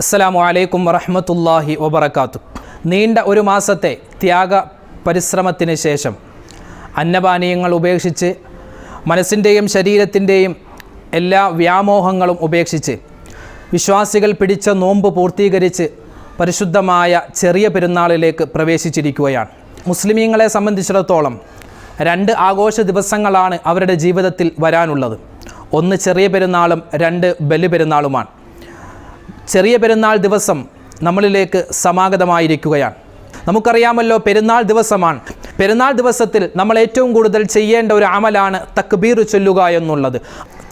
അസ്സലാമു അലൈക്കും വറഹമത്തല്ലാഹി വബർക്കാത്തു നീണ്ട ഒരു മാസത്തെ ത്യാഗ പരിശ്രമത്തിന് ശേഷം അന്നപാനീയങ്ങൾ ഉപേക്ഷിച്ച് മനസ്സിന്റെയും ശരീരത്തിന്റെയും എല്ലാ വ്യാമോഹങ്ങളും ഉപേക്ഷിച്ച് വിശ്വാസികൾ പിടിച്ച നോമ്പ് പൂർത്തീകരിച്ച് പരിശുദ്ധമായ ചെറിയ പെരുന്നാളിലേക്ക് പ്രവേശിച്ചിരിക്കുകയാണ്. മുസ്ലിമീങ്ങളെ സംബന്ധിച്ചിടത്തോളം രണ്ട് ആഘോഷ ദിവസങ്ങളാണ് അവരുടെ ജീവിതത്തിൽ വരാനുള്ളത്. ഒന്ന് ചെറിയ പെരുന്നാളും രണ്ട് ബലി പെരുന്നാളുമാണ്. ചെറിയ പെരുന്നാൾ ദിവസം നമ്മളിലേക്ക് സമാഗതമായിരിക്കുകയാണ്. നമുക്കറിയാമല്ലോ പെരുന്നാൾ ദിവസമാണ്. പെരുന്നാൾ ദിവസത്തിൽ നമ്മൾ ഏറ്റവും കൂടുതൽ ചെയ്യേണ്ട ഒരു അമലാണ് തക്ബീർ ചൊല്ലുക എന്നുള്ളത്.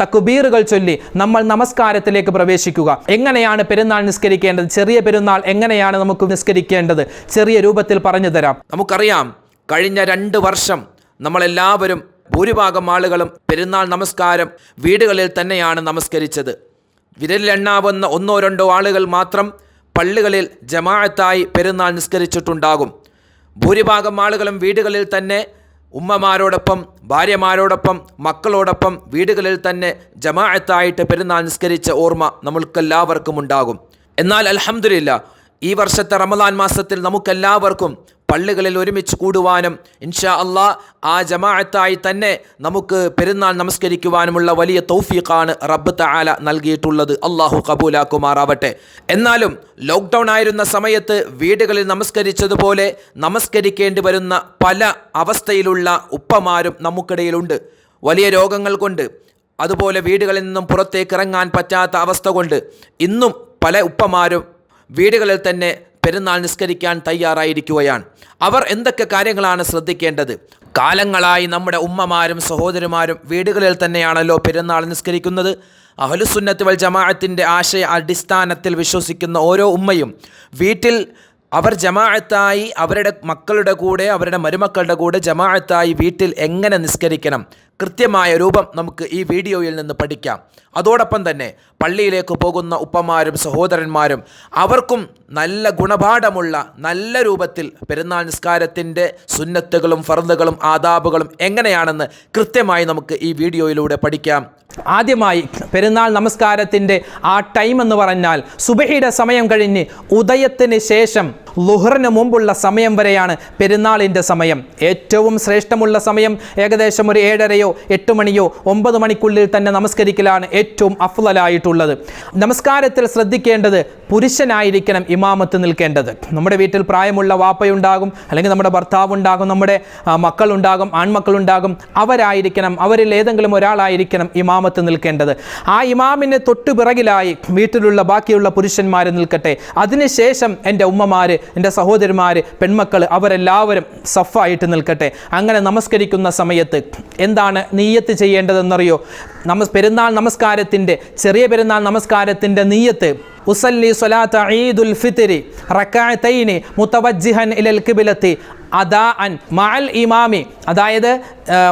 തക്കുബീറുകൾ ചൊല്ലി നമ്മൾ നമസ്കാരത്തിലേക്ക് പ്രവേശിക്കുക. എങ്ങനെയാണ് പെരുന്നാൾ നിസ്കരിക്കേണ്ടത്? ചെറിയ പെരുന്നാൾ എങ്ങനെയാണ് നമുക്ക് നിസ്കരിക്കേണ്ടത്? ചെറിയ രൂപത്തിൽ പറഞ്ഞു തരാം. നമുക്കറിയാം കഴിഞ്ഞ രണ്ട് വർഷം നമ്മളെല്ലാവരും ഭൂരിഭാഗം ആളുകളും പെരുന്നാൾ നമസ്കാരം വീടുകളിൽ തന്നെയാണ് നമസ്കരിച്ചത്. വിരലിലെണ്ണാവുന്ന ഒന്നോ രണ്ടോ ആളുകൾ മാത്രം പള്ളികളിൽ ജമാഅത്തായി പെരുന്നാൾ നിസ്കരിച്ചിട്ടുണ്ടാകും. ഭൂരിഭാഗം ആളുകളും വീടുകളിൽ തന്നെ ഉമ്മമാരോടൊപ്പം ഭാര്യമാരോടൊപ്പം മക്കളോടൊപ്പം വീടുകളിൽ തന്നെ ജമാഅത്തായിട്ട് പെരുന്നാൾ നിസ്കരിച്ച ഓർമ്മ നമ്മൾക്കെല്ലാവർക്കും ഉണ്ടാകും. എന്നാൽ അലഹമുല്ല ഈ വർഷത്തെ റമദാൻ മാസത്തിൽ നമുക്കെല്ലാവർക്കും പള്ളികളിൽ ഒരുമിച്ച് കൂടുവാനും ഇൻഷാ അള്ളാ ആ ജമാഅത്തായി തന്നെ നമുക്ക് പെരുന്നാൾ നമസ്കരിക്കുവാനുമുള്ള വലിയ തൗഫീഖാണ് റബ്ബ് തആല നൽകിയിട്ടുള്ളത്. അള്ളാഹു കബൂലാക്കുമാറാവട്ടെ. എന്നാലും ലോക്ക്ഡൗൺ ആയിരുന്ന സമയത്ത് വീടുകളിൽ നമസ്കരിച്ചതുപോലെ നമസ്കരിക്കേണ്ടി വരുന്ന പല അവസ്ഥയിലുള്ള ഉപ്പമാരും നമുക്കിടയിലുണ്ട്. വലിയ രോഗങ്ങൾ കൊണ്ട് അതുപോലെ വീടുകളിൽ നിന്നും പുറത്തേക്ക് ഇറങ്ങാൻ പറ്റാത്ത അവസ്ഥ കൊണ്ട് ഇന്നും പല ഉപ്പമാരും വീടുകളിൽ തന്നെ പെരുന്നാൾ നിസ്കരിക്കാൻ തയ്യാറായിരിക്കുകയാണ്. അവർ എന്തൊക്കെ കാര്യങ്ങളാണ് ശ്രദ്ധിക്കേണ്ടത്? കാലങ്ങളായി നമ്മുടെ ഉമ്മമാരും സഹോദരിമാരും വീടുകളിൽ തന്നെയാണല്ലോ പെരുന്നാൾ നിസ്കരിക്കുന്നത്. അഹലുസുന്നത്ത് വൽ ജമാഅത്തിന്റെ ആശയ അടിസ്ഥാനത്തിൽ വിശ്വസിക്കുന്ന ഓരോ ഉമ്മയും വീട്ടിൽ അവർ ജമാഅത്തായി അവരുടെ മക്കളുടെ കൂടെ അവരുടെ മരുമക്കളുടെ കൂടെ ജമാഅത്തായി വീട്ടിൽ എങ്ങനെ നിസ്കരിക്കണം? കൃത്യമായ രൂപം നമുക്ക് ഈ വീഡിയോയിൽ നിന്ന് പഠിക്കാം. അതോടൊപ്പം തന്നെ പള്ളിയിലേക്ക് പോകുന്ന ഉപ്പമാരും സഹോദരന്മാരും അവർക്കും നല്ല ഗുണപാഠമുള്ള നല്ല രൂപത്തിൽ പെരുന്നാൾ നിസ്കാരത്തിന്റെ സുന്നത്തുകളും ഫർദുകളും ആദാബുകളും എങ്ങനെയാണെന്ന് കൃത്യമായി നമുക്ക് ഈ വീഡിയോയിലൂടെ പഠിക്കാം. ആദ്യമായി പെരുന്നാൾ നമസ്കാരത്തിന്റെ ആ ടൈം എന്ന് പറഞ്ഞാൽ സുബഹിയുടെ സമയം കഴിഞ്ഞ് ഉദയത്തിന് ശേഷം ലുഹറിന് മുമ്പുള്ള സമയം വരെയാണ് പെരുന്നാളിന്റെ സമയം. ഏറ്റവും ശ്രേഷ്ഠമുള്ള സമയം ഏകദേശം ഒരു ഏഴരയോ എട്ട് മണിയോ ഒമ്പത് മണിക്കുള്ളിൽ തന്നെ നമസ്കരിക്കലാണ് ഏറ്റവും അഫ്ലലായിട്ടുള്ളത്. നമസ്കാരത്തിൽ ശ്രദ്ധിക്കേണ്ടത് പുരുഷനായിരിക്കണം ഇമാമത്ത് നിൽക്കേണ്ടത്. നമ്മുടെ വീട്ടിൽ പ്രായമുള്ള വാപ്പയുണ്ടാകും അല്ലെങ്കിൽ നമ്മുടെ ഭർത്താവ് ഉണ്ടാകും നമ്മുടെ മക്കളുണ്ടാകും ആൺമക്കളുണ്ടാകും അവരായിരിക്കണം അവരിൽ ഏതെങ്കിലും ഒരാളായിരിക്കണം ഇമാമത്ത് നിൽക്കേണ്ടത്. ആ ഇമാമിന് തൊട്ടു പിറകിലായി വീട്ടിലുള്ള ബാക്കിയുള്ള പുരുഷന്മാർ നിൽക്കട്ടെ. അതിനുശേഷം എന്റെ ഉമ്മമാർ എന്റെ സഹോദരന്മാർ പെൺമക്കൾ അവരെല്ലാവരും സഫായിട്ട് നിൽക്കട്ടെ. അങ്ങനെ നമസ്കരിക്കുന്ന സമയത്ത് എന്താണ് നീയത്ത് ചെയ്യേണ്ടതെന്നറിയോ? നമസ് പെരുന്നാൾ നമസ്കാരത്തിന്റെ ചെറിയ പെരുന്നാൾ നമസ്കാരത്തിന്റെ നീയത്ത് ഉസല്ലി സ്വലാത്ത് ഈദുൽ ഫിത്തിരി റക്കാത്തൈനി മുത്തവജ്ജിഹൻ ഇലൽ കിബിലത്തി അദാ അൻ മഅൽ ഇമാമി. അതായത്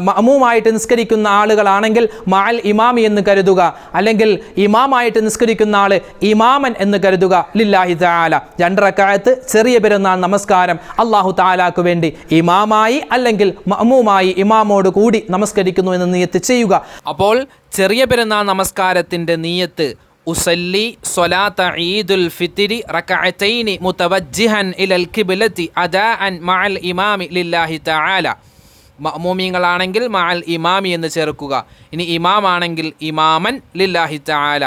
മഅമൂമായിട്ട് നിസ്കരിക്കുന്ന ആളുകളാണെങ്കിൽ മഅൽ ഇമാമി എന്ന് കരുതുക. അല്ലെങ്കിൽ ഇമാമായിട്ട് നിസ്കരിക്കുന്ന ആൾ ഇമാമൻ എന്ന് കരുതുക. ലില്ലാഹി താല രണ്ട് റക്കായത്ത് ചെറിയ പെരുന്നാൾ നമസ്കാരം അള്ളാഹു താലാക്ക് വേണ്ടി ഇമാമായി അല്ലെങ്കിൽ മഅമൂമായി ഇമാമോട് കൂടി നമസ്കരിക്കുന്നു എന്ന് നീയത്ത് ചെയ്യുക. അപ്പോൾ ചെറിയ പെരുന്നാൾ നമസ്കാരത്തിന്റെ നീയത്ത് ഉസല്ലി സ്വലാത്ത ഈദുൽ ഫിത്തിരി റക്കഅത്തൈനി മുതവജ്ജിഹൻ ഇലൽ കിബ്ലത്തി അദാഅൻ മഅൽ ഇമാമി ലില്ലാഹി തആല. മഅമൂമിങ്ങളാണെങ്കിൽ മഅൽ ഇമാമി എന്ന് ചേർക്കുക. ഇനി ഇമാമാണെങ്കിൽ ഇമാമൻ ലില്ലാഹി തആല.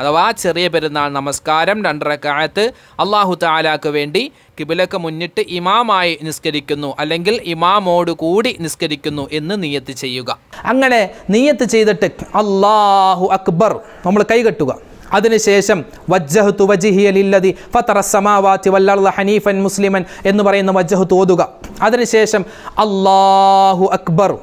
അഥവാ ചെറിയ പെരുന്നാൾ നമസ്കാരം രണ്ടരക്കാലത്ത് അള്ളാഹു താലാക്ക് വേണ്ടി കിബിലക്ക് മുന്നിട്ട് ഇമാമായി നിസ്കരിക്കുന്നു അല്ലെങ്കിൽ ഇമാമോട് കൂടി നിസ്കരിക്കുന്നു എന്ന് നിയത്ത് ചെയ്യുക. അങ്ങനെ നീയത്ത് ചെയ്തിട്ട് അള്ളാഹു അക്ബർ നമ്മൾ കൈകെട്ടുക. അതിനുശേഷം വജ്ജഹു വജിഹിയലില്ലതി ഫത്തറ സമാവാത്തി വല്ലർദ ഹനീഫൻ മുസ്ലിമൻ എന്ന് പറയുന്ന വജ്ജഹു തോതുക അതിനുശേഷം അള്ളാഹു അക്ബർ.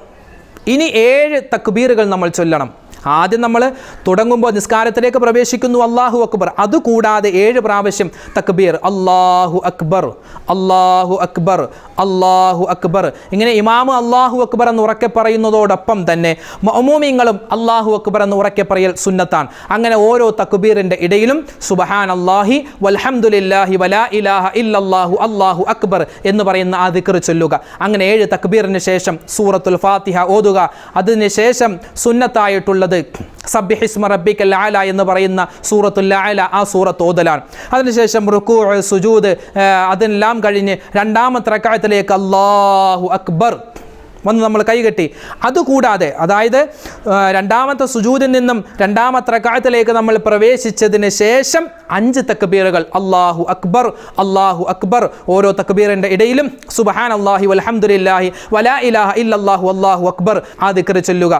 ഇനി ഏഴ് തക്ബീറുകൾ നമ്മൾ ചൊല്ലണം. ആദ്യം നമ്മൾ തുടങ്ങുമ്പോൾ നിസ്കാരത്തിലേക്ക് പ്രവേശിക്കുന്നു അള്ളാഹു അക്ബർ. അതുകൂടാതെ ഏഴ് പ്രാവശ്യം തക്ബീർ. അള്ളാഹു അക്ബർ അള്ളാഹു അക്ബർ അള്ളാഹു അക്ബർ. ഇങ്ങനെ ഇമാമ് അള്ളാഹു അക്ബർ എന്ന് ഉറക്കെ പറയുന്നതോടൊപ്പം തന്നെ മൊമൂമിങ്ങളും അള്ളാഹു അക്ബർ എന്ന് ഉറക്കെ പറയൽ സുന്നത്താണ്. അങ്ങനെ ഓരോ തക്ബീറിന്റെ ഇടയിലും സുബഹാൻ അള്ളാഹി വൽഹംദുലില്ലാഹി വലാ ഇലാഹ ഇല്ലല്ലാഹു അള്ളാഹു അക്ബർ എന്ന് പറയുന്ന ആ ദിക്ർ ചൊല്ലുക. അങ്ങനെ ഏഴ് തക്ബീറിന് ശേഷം സൂറത്തുൽ ഫാത്തിഹ ഓതുക. അതിനുശേഷം സുന്നത്തായിട്ടുള്ളത് ചെയ്യുന്നത് സബ്ബിഹിസ്മ റബ്ബിക്കൽ ആല എന്ന് പറയുന്ന സൂറത്തുൽ ആല ആ സൂറത്ത് ഓതലാണ്. അതിനുശേഷം റുക്കു സുജൂദ് അതെല്ലാം കഴിഞ്ഞ് രണ്ടാമത്തെ റക്കായത്തിലേക്ക് അല്ലാഹു അക്ബർ. വന്ന് നമ്മൾ കൈകെട്ടി അതുകൂടാതെ അതായത് രണ്ടാമത്തെ സുജൂതിൽ നിന്നും രണ്ടാമത്തെ റക്കായത്തിലേക്ക് നമ്മൾ പ്രവേശിച്ചതിന് ശേഷം അഞ്ച് തക്ബീറുകൾ. അള്ളാഹു അക്ബർ അള്ളാഹു അക്ബർ. ഓരോ തക്ബീറിന്റെ ഇടയിലും സുബഹാൻ അള്ളാഹി വലഹമുല്ലാഹി വലാ ഇലാഹ ഇല്ലല്ലാഹു അള്ളാഹു അക്ബർ ആ ദിക്ർ ചൊല്ലുക.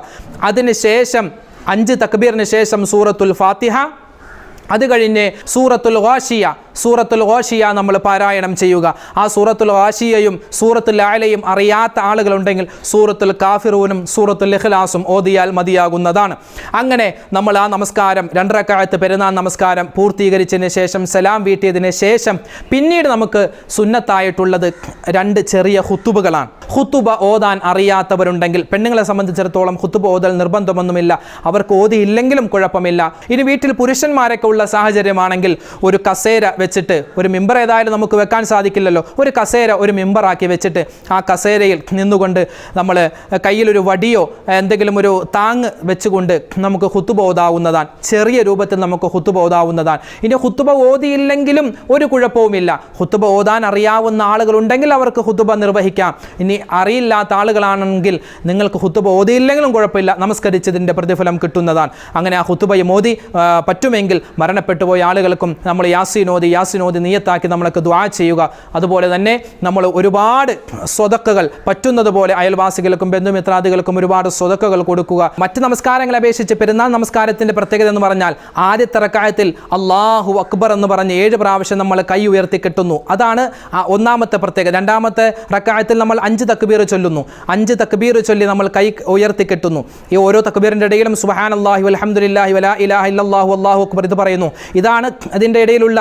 അതിന് ശേഷം അഞ്ച് തക്ബീറിന് ശേഷം സൂറത്തുൽ ഫാത്തിഹ. അത് കഴിഞ്ഞ് സൂറത്തുൽ ഗാഷിയ സൂറത്തുൽ ഓഷിയ നമ്മൾ പാരായണം ചെയ്യുക. ആ സൂറത്തുൽ ഓഷിയയും സൂറത്തുൽ ആലയും അറിയാത്ത ആളുകളുണ്ടെങ്കിൽ സൂറത്തുൽ കാഫിറൂനും സൂറത്തുൽ ഇഖ്ലാസും ഓതിയാൽ മതിയാകുന്നതാണ്. അങ്ങനെ നമ്മൾ ആ നമസ്കാരം രണ്ടരക്കാലത്ത് പെരുന്നാൾ നമസ്കാരം പൂർത്തീകരിച്ചതിന് ശേഷം സലാം വീട്ടിയതിന് ശേഷം പിന്നീട് നമുക്ക് സുന്നത്തായിട്ടുള്ളത് രണ്ട് ചെറിയ ഹുത്തുബുകളാണ് ഹുത്തുബ ഓതാൻ അറിയാത്തവരുണ്ടെങ്കിൽ പെണ്ണുങ്ങളെ സംബന്ധിച്ചിടത്തോളം ഹുത്തുബ ഓതൽ നിർബന്ധമൊന്നുമില്ല. അവർക്ക് ഓതിയില്ലെങ്കിലും കുഴപ്പമില്ല. ഇനി വീട്ടിൽ പുരുഷന്മാരൊക്കെ ഉള്ള സാഹചര്യമാണെങ്കിൽ ഒരു കസേര വെച്ചിട്ട് ഒരു മെമ്പർ ഏതായാലും നമുക്ക് വെക്കാൻ സാധിക്കില്ലല്ലോ. ഒരു കസേര ഒരു മെമ്പറാക്കി വെച്ചിട്ട് ആ കസേരയിൽ നിന്നുകൊണ്ട് നമ്മൾ കയ്യിലൊരു വടിയോ എന്തെങ്കിലും ഒരു താങ് വെച്ചുകൊണ്ട് നമുക്ക് ഹുത്തുബ ഓതാവുന്നതാണ് ചെറിയ രൂപത്തിൽ നമുക്ക് ഹുത്തുബ ഓതാവുന്നതാണ് ഇനി ഹുത്തുബ ഓതിയില്ലെങ്കിലും ഒരു കുഴപ്പവുമില്ല. ഹുത്തുബ ഓതാൻ അറിയാവുന്ന ആളുകളുണ്ടെങ്കിൽ അവർക്ക് ഹുത്തുബ നിർവഹിക്കാം. ഇനി അറിയില്ലാത്ത ആളുകളാണെങ്കിൽ നിങ്ങൾക്ക് ഹുത്തുബ ഓതിയില്ലെങ്കിലും കുഴപ്പമില്ല. നമസ്കരിച്ചതിന്റെ പ്രതിഫലം കിട്ടുന്നതാണ്. അങ്ങനെ ആ ഹുത്തുബയും ഓതി പറ്റുമെങ്കിൽ മരണപ്പെട്ടു പോയ ആളുകൾക്കും നമ്മൾ യാസീനോദി യാസീനോദി നീയത്താക്കി നമ്മളൊക്കെ ദ്വാ ചെയ്യുക. അതുപോലെ തന്നെ നമ്മൾ ഒരുപാട് സ്വതക്കുകൾ പറ്റുന്നത് പോലെ അയൽവാസികൾക്കും ബന്ധുമിത്രാദികൾക്കും ഒരുപാട് സ്വതക്കുകൾ കൊടുക്കുക. മറ്റ് നമസ്കാരങ്ങളെ അപേക്ഷിച്ച് പെരുന്നാൾ നമസ്കാരത്തിന്റെ പ്രത്യേകത എന്ന് പറഞ്ഞാൽ ആദ്യത്തെ റക്കായത്തിൽ അള്ളാഹു അക്ബർ എന്ന് പറഞ്ഞ് ഏഴ് പ്രാവശ്യം നമ്മൾ കൈ ഉയർത്തി കിട്ടുന്നു. അതാണ് ഒന്നാമത്തെ പ്രത്യേകത. രണ്ടാമത്തെ റക്കായത്തിൽ നമ്മൾ അഞ്ച് തക്ബീർ ചൊല്ലുന്നു. അഞ്ച് തക്ബീർ ചൊല്ലി നമ്മൾ കൈ ഉയർത്തി കിട്ടുന്നു. ഈ ഓരോ തക്ബീറിന്റെ ഇടയിലും സുഹാൻ അള്ളാഹു അലഹമുല്ലാഹി വല ഇലാഹ ഇല്ലല്ലാഹു അള്ളാഹു അക്ബർ ഇത് പറയുന്നു. ഇതാണ് അതിന്റെ ഇടയിലുള്ള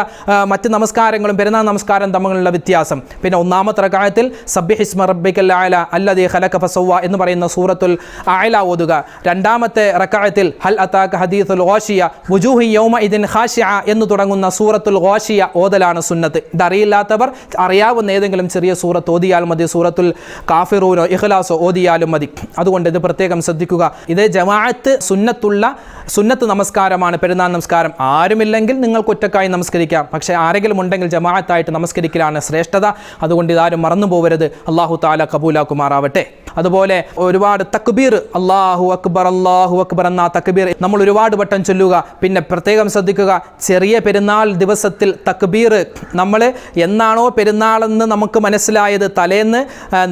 മറ്റ് നമസ്കാരങ്ങളും പെരുന്നാൾ നമസ്കാരം തമ്മിലുള്ള വ്യത്യാസം. പിന്നെ ഒന്നാമത്തെ റക്കായത്തിൽ സബ്യഹിസ്മ റബ്ബിക്കൽ ആല അല്ലദി ഹലക ഫസവ എന്ന് പറയുന്ന സൂറത്തുൽ ആയല ഓതുക. രണ്ടാമത്തെ റക്കായത്തിൽ ഹൽ അതാക ഹദീസുൽ ഓഷിയ വുജൂഹി യൗമ ഇതിൻ ഖാഷിഅ എന്ന് തുടങ്ങുന്ന സൂറത്തുൽ ഓഷിയ ഓതലാണ് സുന്നത്ത്. ഇതറിയില്ലാത്തവർ അറിയാവുന്ന ഏതെങ്കിലും ചെറിയ സൂറത്ത് ഓതിയാൽ മതി. സൂറത്തുൽ കാഫിറൂനോ ഇഖ്ലാസോ ഓതിയാലും മതി. അതുകൊണ്ട് ഇത് പ്രത്യേകം ശ്രദ്ധിക്കുക. ഇത് ജമാഅത്ത് സുന്നത്തുള്ള സുന്നത്ത് നമസ്കാരമാണ് പെരുന്നാൾ നമസ്കാരം. ആരുമില്ലെങ്കിൽ നിങ്ങൾക്ക് ഒറ്റക്കായി നമസ്കരിക്കാം. പക്ഷേ ആരെങ്കിലും ഉണ്ടെങ്കിൽ ജമാഅത്തായിട്ട് നമസ്കരിക്കലാണ് ശ്രേഷ്ഠത. അതുകൊണ്ട് ഇതാരും മറന്നു പോകരുത് അള്ളാഹു താല കബൂലാക്കുമാറാവട്ടെ. അതുപോലെ ഒരുപാട് തക്ബീർ അള്ളാഹു അക്ബർ അള്ളാഹു അക്ബർ എന്ന തക്ബീർ നമ്മൾ ഒരുപാട് വട്ടം ചൊല്ലുക. പിന്നെ പ്രത്യേകം ശ്രദ്ധിക്കുക ചെറിയ പെരുന്നാൾ ദിവസത്തിൽ തക്ബീർ നമ്മൾ എന്നാണോ പെരുന്നാളെന്ന് നമുക്ക് മനസ്സിലായത് തലേന്ന്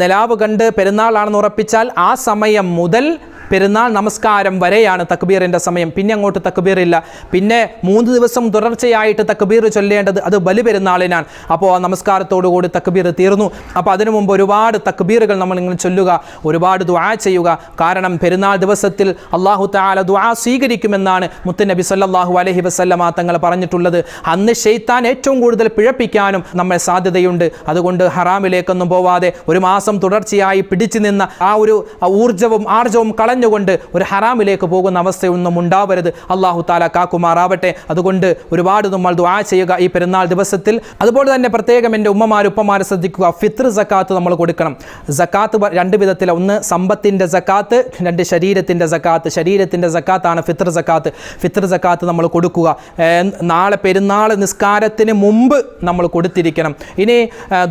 നിലാവ് കണ്ട് പെരുന്നാളാണെന്ന് ഉറപ്പിച്ചാൽ ആ സമയം മുതൽ പെരുന്നാൾ നമസ്കാരം വരെയാണ് തക്ബീറിന്റെ സമയം. പിന്നെ അങ്ങോട്ട് തക്ബീർ ഇല്ല പിന്നെ മൂന്ന് ദിവസം തുടർച്ചയായിട്ട് തക്ബീർ ചൊല്ലേണ്ടത് അത് ബലി പെരുന്നാളിനാണ് അപ്പോൾ ആ നമസ്കാരത്തോടു കൂടി തക്ബീർ തീർന്നു. അപ്പോൾ അതിനു മുമ്പ് ഒരുപാട് തക്ബീറുകൾ നമ്മൾ ഇങ്ങനെ ചൊല്ലുക ഒരുപാട് ദുആ ചെയ്യുക. കാരണം പെരുന്നാൾ ദിവസത്തിൽ അള്ളാഹു താല ദുആ സ്വീകരിക്കുമെന്നാണ് മുത്തുനബി സല്ലല്ലാഹു അലൈഹി വസല്ലമ തങ്ങൾ പറഞ്ഞിട്ടുള്ളത്. അന്ന് ഷെയ്ത്താൻ ഏറ്റവും കൂടുതൽ പിഴപ്പിക്കാനും നമ്മൾ സാധ്യതയുണ്ട്. അതുകൊണ്ട് ഹറാമിലേക്കൊന്നും പോവാതെ ഒരു മാസം തുടർച്ചയായി പിടിച്ചു നിന്ന ആ ഒരു ഊർജവും ആർജവും കളഞ്ഞുകൊണ്ട് ഒരു ഹറാമിലേക്ക് പോകുന്ന അവസ്ഥയൊന്നും ഉണ്ടാവരുത്. അള്ളാഹു താല കാക്കുമാറാവട്ടെ. അതുകൊണ്ട് ഒരുപാട് നമ്മൾ ദുആ ചെയ്യുക ഈ പെരുന്നാൾ ദിവസത്തിൽ. അതുപോലെ തന്നെ പ്രത്യേകം എന്റെ ഉമ്മമാർ ഉപ്പമാർ ശ്രദ്ധിക്കുക. ഫിത്ർ സക്കാത്ത് നമ്മൾ കൊടുക്കണം. സക്കാത്ത് രണ്ട് വിധത്തിൽ ഒന്ന് സമ്പത്തിന്റെ സക്കാത്ത് രണ്ട് ശരീരത്തിന്റെ സക്കാത്ത്. ശരീരത്തിന്റെ സക്കാത്താണ് ഫിത്ർ സക്കാത്ത്. ഫിത്ർ സക്കാത്ത് നമ്മൾ കൊടുക്കുക. നാളെ പെരുന്നാൾ നിസ്കാരത്തിന് മുമ്പ് നമ്മൾ കൊടുത്തിരിക്കണം. ഇനി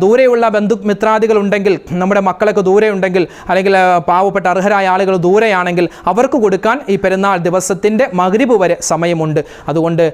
ദൂരെയുള്ള ബന്ധു മിത്രാദികൾ ഉണ്ടെങ്കിൽ നമ്മുടെ മക്കളൊക്കെ ദൂരെ ഉണ്ടെങ്കിൽ അല്ലെങ്കിൽ പാവപ്പെട്ട അർഹരായ ആളുകൾ ദൂരെയാണെങ്കിൽ അവർക്ക് കൊടുക്കാൻ ഈ പെരുന്നാൾ ദിവസത്തിന്റെ മഗ്രിബ് വരെ സമയമുണ്ട്. അതുകൊണ്ട്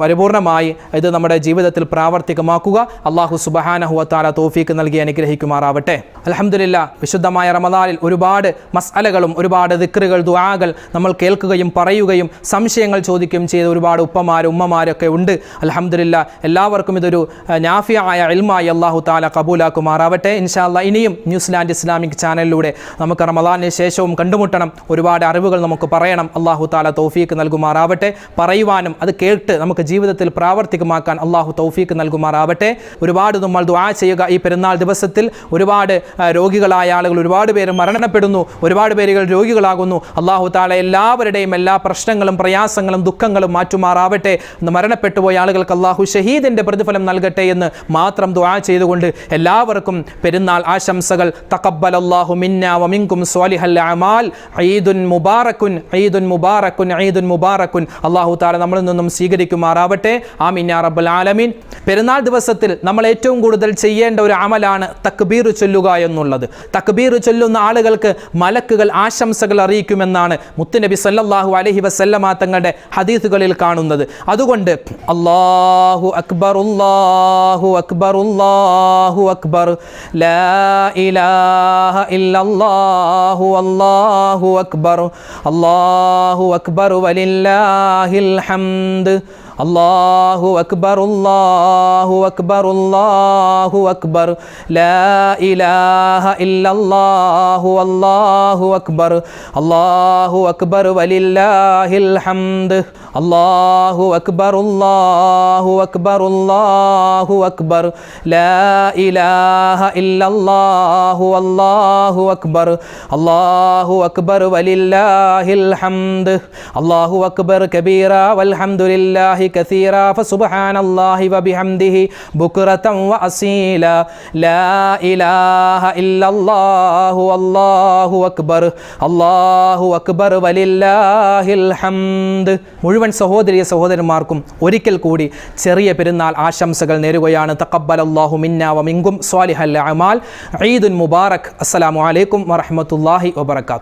പരിപൂർണമായി ഇത് നമ്മുടെ ജീവിതത്തിൽ പ്രാവർത്തികമാക്കുക. അള്ളാഹു സുബഹാനഹുവത്താല തോഫീക്ക് നൽകി അനുഗ്രഹിക്കുമാറാവട്ടെ. അലഹമില്ല വിശുദ്ധമായ റമദാനിൽ ഒരുപാട് മസ്അലകളും ഒരുപാട് ദിക്റുകൾ ദുആകൾ നമ്മൾ കേൾക്കുകയും പറയുകയും സംശയങ്ങൾ ചോദിക്കുകയും ചെയ്ത ഒരുപാട് ഉപ്പമാരും ഉമ്മമാരൊക്കെ ഉണ്ട്. അലഹമില്ല എല്ലാവർക്കും ഇതൊരു നാഫിയായ ഇൽമായി അള്ളാഹു താല കബൂലാക്കുമാറാവട്ടെ. ഇൻഷാല്ല ഇനിയും ന്യൂസിലാൻഡ് ഇസ്ലാമിക് ചാനലിലൂടെ നമുക്ക് റമദാനിന് ശേഷവും കണ്ടുമുട്ടണം. ഒരുപാട് അറിവുകൾ നമുക്ക് പറയണം. അള്ളാഹു താല തൗഫീക്ക് നൽകുമാറാവട്ടെ. പറയുവാനും അത് കേട്ട് നമുക്ക് ജീവിതത്തിൽ പ്രാവർത്തികമാക്കാൻ അള്ളാഹു തൗഫീക്ക് നൽകുമാറാവട്ടെ. ഒരുപാട് നമ്മൾ ദുആ ചെയ്യുക ഈ പെരുന്നാൾ ദിവസത്തിൽ. ഒരുപാട് രോഗികളായ ആളുകൾ ഒരുപാട് പേര് മരണപ്പെടുന്നു. ഒരുപാട് പേരുകൾ രോഗികളാകുന്നു. അള്ളാഹു താല എല്ലാവരുടെയും എല്ലാ പ്രശ്നങ്ങളും പ്രയാസങ്ങളും ദുഃഖങ്ങളും മാറ്റുമാറാവട്ടെ. മരണപ്പെട്ടുപോയ മരണപ്പെട്ടു പോയ ആളുകൾക്ക് അള്ളാഹു ഷഹീദിന്റെ പ്രതിഫലം നൽകട്ടെ എന്ന് മാത്രം ദുആ ചെയ്തുകൊണ്ട് എല്ലാവർക്കും പെരുന്നാൾ ആശംസകൾ. തക്കബൽ അള്ളാഹു മിന്ന വമിങ്കും സ്വാലിഹൽ അമാൽ. ഈദുൻ മുബാറക്കുൻ ഈദുൻ മുബാറക്കുൻ ഈദുൻ മുബാറക്കുൻ അള്ളാഹു താല നമ്മളിൽ നിന്നും സ്വീകരിക്കുമാറാവട്ടെ. ആമീൻ യാ റബ്ബൽ ആലമീൻ. പെരുന്നാൾ ദിവസത്തിൽ നമ്മൾ ഏറ്റവും കൂടുതൽ ചെയ്യേണ്ട ഒരു അമലാണ് തക്ബീർ ചൊല്ലുക എന്നുള്ളത്. തക്ബീർ ചൊല്ലുന്ന ആളുകൾക്ക് മലക്കുകൾ ആശംസകൾ അറിയിക്കുമെന്നാണ് മുത്തുനബി സല്ലാഹു അലഹി വസല്ലമ തങ്ങളുടെ ഹദീസുകളിൽ കാണുന്നത്. അതുകൊണ്ട് അള്ളാഹു അക്ബർ ഉള്ളാഹു അക്ബർ ഉള്ളാഹു അക്ബർ. ലാ ഇലാഹ ഇല്ലല്ലാഹു അല്ലാഹു അക്ബർ അല്ലാഹു അക്ബർ വലില്ലാഹിൽ ഹംദ്. അല്ലാഹു അക്ബർ അല്ലാഹു അക്ബർ അല്ലാഹു അക്ബർ. ലാ ഇലാഹ ഇല്ലല്ലാഹു അല്ലാഹു അക്ബർ. അല്ലാഹു അക്ബർ വലില്ലാഹിൽ ഹംദ്. അല്ലാഹു അക്ബർ അല്ലാഹു അക്ബർ അല്ലാഹു അക്ബർ ലാ ഇലാഹ ഇല്ലല്ലാഹു അല്ലാഹു അക്ബർ അല്ലാഹു അക്ബർ വലില്ലാഹിൽ ഹംദ് അല്ലാഹു അക്ബർ കബീറ വൽഹംദുലില്ലാഹി كثيرا فسبحان الله وبحمده بكرة وأصيلا لا إله إلا الله والله أكبر الله أكبر ولله الحمد മുഴുവൻ സഹോദരിയ സഹോദരന്മാർക്കും ഒരിക്കൽ കൂടി ചെറിയ പെരുന്നാൾ ആശംസകൾ നേരുകയാണ്. തക്കബൽ അള്ളാഹു മിന്ന വമിങ്കും സ്വാലിഹൽ അമാൽ. ഈദുൻ മുബാറക്. അസ്സലാമു അലൈക്കും വറഹമത്തല്ലാഹി വബർക്കാത്തു